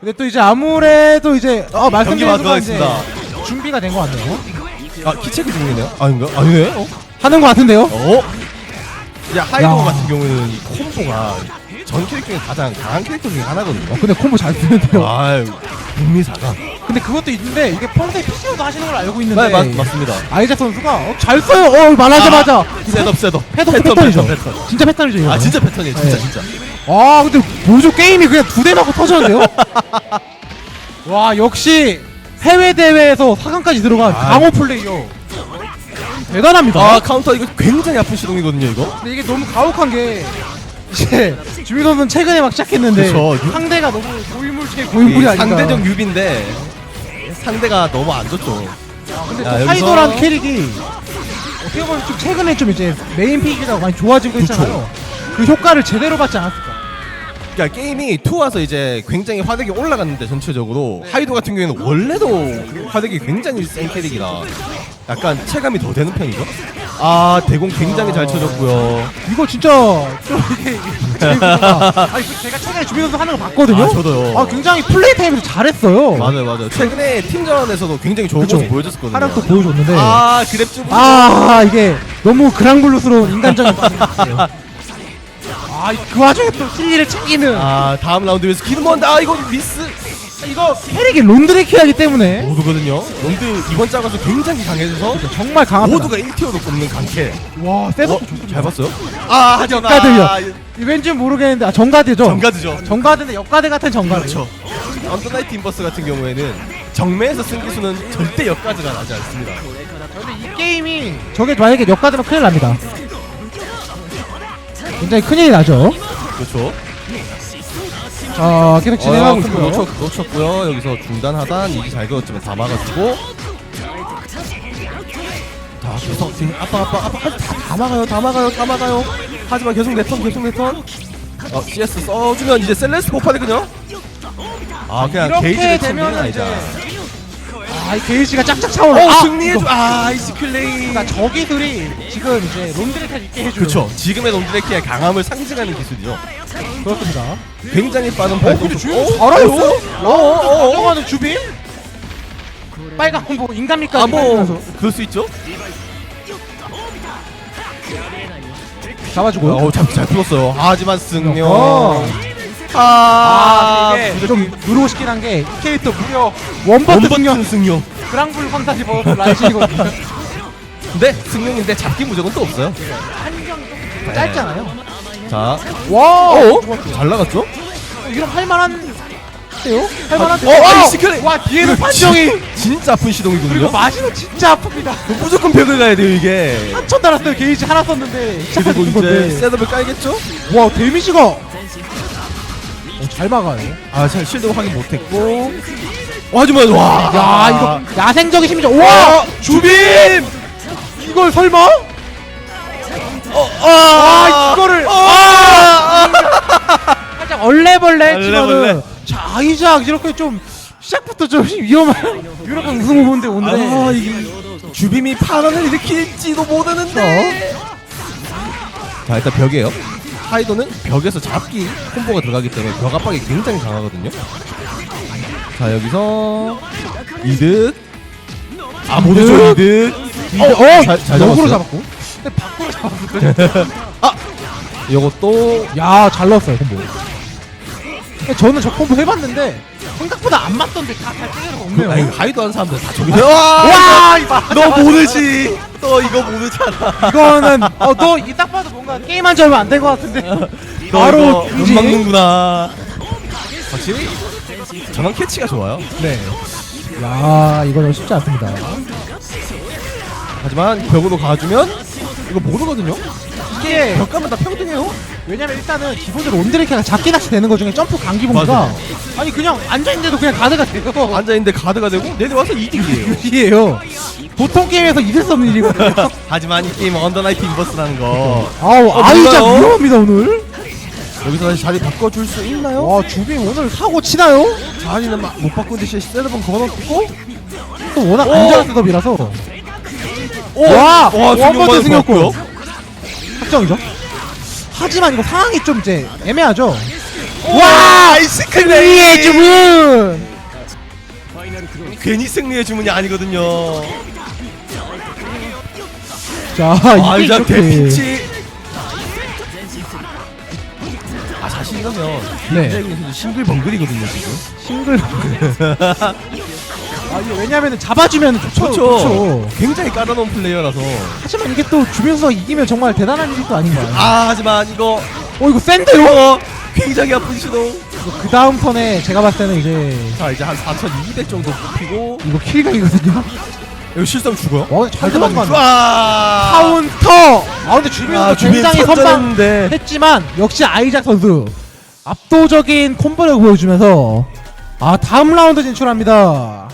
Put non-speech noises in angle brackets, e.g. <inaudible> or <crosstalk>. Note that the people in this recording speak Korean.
근데 또 이제 아무래도 이제 어 말씀드린 순간 이제. 준비가 된 것 같네요. 아 키체크 중이네요? 아닌가? 아니네? 어? 하는 것 같은데요? 어? 야 하이도 야. 같은 경우는 이 콤보가 전 캐릭터 중에 가장 강한 캐릭터 중에 하나거든요 어, 근데 콤보 잘 쓰는데요. 아유 북미 사강 근데 그것도 있는데 이게 평소에 PC로도 하시는 걸 알고 있는데 네, 맞, 맞습니다 아이작 선수가 어, 잘 써요. 어 말하자마자 셋업 셋업 패턴 패턴, 패턴이죠. 패턴, 패턴. 진짜 패턴이죠 이거. 아 진짜 패턴이에요 진짜 네. 진짜 아 근데 보조 게임이 그냥 두 대 맞고 터졌는데요? <laughs> 와 역시 해외 대회에서 4강까지 들어간 아. 강호 플레이어 대단합니다. 아 카운터 이거 굉장히 아픈 시동이거든요 이거 근데 이게 너무 가혹한 게 이제 주민 선수는 최근에 막 시작했는데 그쵸, 유- 상대가 너무 고인물중에 고인물이 이 아닌가. 상대적 유비인데 상대가 너무 안 좋죠 근데 야, 또 여기서- 하이도란 캐릭이 어떻게 보면 좀 최근에 좀 이제 메인 픽이라고 많이 좋아지고 있잖아요. 그 효과를 제대로 받지 않았을까. 그러니까 게임이 2 와서 이제 굉장히 화력이 올라갔는데 전체적으로 하이도 같은 경우에는 원래도 화력이 굉장히 센 캐릭이라 약간 체감이 더 되는 편이죠. 아 대공 굉장히 잘 쳐줬고요. 이거 진짜 좀 이게 재밌구나. <laughs> 아니 그 제가 최근에 주민 선수 하는 거 봤거든요. 아, 저도요. 아 굉장히 플레이 타임에서 잘했어요. 맞아요 맞아요. 최근에 팀전에서도 굉장히 좋은 그쵸. 모습 보여줬었거든요. 하락도 보여줬는데 아 그랩 좀. 아 이게 너무 그랑블루스러운 인간적인 반응이었어요. <laughs> 아 그 와중에 또 킬리를 챙기는 아 다음 라운드에서 키드먼 아 이거 미스 이거 캐릭이 론드레키하기 때문에 모두거든요. 런드 이번 작가서 굉장히 강해져서 정말 강합니다. 모두가 1티어로 꼽는 강캐. 와 셋업 어, 잘 봤어요? 아 하지마. 역가드요. 왠지 모르겠는데 아 정가드죠. 정가드죠. 정가드인데 역가드 같은 정가드. 그렇죠. 언더나이트 인버스 같은 경우에는 정매에서 쓴 기수는 절대 역가드가 나지 않습니다. 근데 이 게임이 저게 만약에 역가드면 큰일 납니다. 굉장히 큰일이 나죠. 그렇죠. 자 계속 진행하고 어, 있고요. 놓쳤, 놓쳤고요. 여기서 중단 하단 이기 잘 그었지만 다 막아주고. 자 계속 지금 아빠 아빠 아빠 다, 다 막아요 다 막아요 다 막아요. 하지만 계속 내턴 계속 내턴. 어 CS 써주면 이제 셀레스 폭발이거든요. 아 그냥 이렇게 게이지를 되면은 되면 아니다. 아, 이 게이지가 짝짝 차올라. 어 아, 승리해줘. 아 아이스 클레이. 그러니까 저기들이 지금 이제 론드레를 있게 해줘요. 그렇죠. 지금의 놈드레키의 강함을 상징하는 기술이죠. 그렇습니다. 굉장히 빠른 어, 주인 어? 잘해요. 어? 어? 어? 어? 가져가는 주빈? 빨간 뭐 인간미까지 아, 뭐, 빨면서 그럴 수 있죠? 잡아주고요. 어, 잘, 잘 풀었어요. 하지만 승려. 어. 아, 아, 이게 좀 누르고 싶긴 한 게이 캐릭터 무려 승려 원버튼 승려. 그랑블 판타지 버스 라이신이거든요. 근데 승령인데 잡기 무적은 또 없어요. 한정 짧잖아요. 자, 와, 어? 잘 나갔죠? 이런 할만한 데요? 할만한데? 어, 아이스 클레이. 와 뒤에는 판정이 진짜 아픈 그리고 시동이거든요. 마시는 진짜 아픕니다. 무조건 벽을 가야 돼요, 이게. 한천 달았어요 게이지 하나 썼는데 그리고 때 이제. 셋업을 깔겠죠? 와 데미지가 어, 잘 막아요. 아, 잘 실드 확인 못했고. 어, 하지만, 와. 야 이거 야생적인 심리전. 와 주빔! 이걸 설마? 어, 아 이거를 아! <laughs> 살짝 얼레벌레 얼레벌레. 치면은 자 아이작 이렇게 좀 시작부터 좀 <laughs> 위험한 유럽판 우승 후보인데 오늘의 아, 이게 주빔이 파란을 일으킬지도 모르는데. 자, 일단 벽이에요. 하이도는 벽에서 잡기 콤보가 들어가기 때문에 벽 압박이 굉장히 강하거든요. 자, 여기서 이득. 아, 모르죠, 이득. 어, 어, 잘, 잘 역으로 잡았어요. 잡았고. 근데 밖으로 잡았어요. <laughs> 이것도 야, 잘 넣었어요, 콤보. 근데 저는 저 콤보 해봤는데 생각보다 안 맞던데 다잘 때려서 없네요. 아니, 하이도 하는 사람들 다 저기. 와, 이봐. 너 모르지. 너 이거 모르잖아. 이거는 어, 너 이 딱 봐도 뭔가 게임한 지 얼마 안 된 것 같은데. 너 바로 금지. 못 막는구나. 확실히 전원 캐치가 좋아요. 네. 야, 이거는 쉽지 않습니다. 하지만 벽으로 가주면 이거 모르거든요. 이게 벽 가면 다 평등해요. 왜냐면 일단은 기본적으로 온드레이크가 작게 낚시 되는 것 중에 점프 강기 봉가 맞아요. 아니 그냥 앉아 있는데도 그냥 가드가 돼요 앉아 있는데 가드가 되고 내려와서 이득이에요. 유리해요 보통 게임에서 있을 수 없는 일이거든요 <laughs> 하지만 이 게임 언더나이트 인버스라는 거 아우 어, 아이작 뭔가요? 위험합니다 오늘 여기서 다시 자리 바꿔줄 수 있나요? 와 주빙 오늘 사고 치나요? 자리는 막 못 바꾼 듯이 세르번 걸어놓고 또 워낙 오! 안전한 셋업이라서 오! 와! 승용만 승용권. 좋았고요. 확정이죠 하지만 이거 상황이 좀 이제 애매하죠 와! 클리의 주문 괜히 승리의 주문이 아니거든요. 자 아, 이게 이렇게 대피치. 아, 사실 이러면 네. 굉장히 선수 싱글벙글이거든요, 지금. 싱글 <laughs> 아 이게 왜냐면은 잡아주면 좋죠 그렇죠. 굉장히 깔아놓은 플레이어라서. 하지만 이게 또 주변에서 이기면 정말 대단한 일도 아닌가요? 아, 하지만 이거 어 이거 센데요? 어, 굉장히 아픈 시도. 그 다음 턴에 제가 봤을 때는 이제 자, 이제 한 4,200 정도 뽑히고 이거 킬각이거든요. 여기 실수하면 죽어요. 어, 잘 들어간 거 아, 카운터. 아 근데 주변에서 굉장히 선방했는데 선방했지만 역시 아이작 선수 압도적인 콤보를 보여주면서 아 다음 라운드 진출합니다.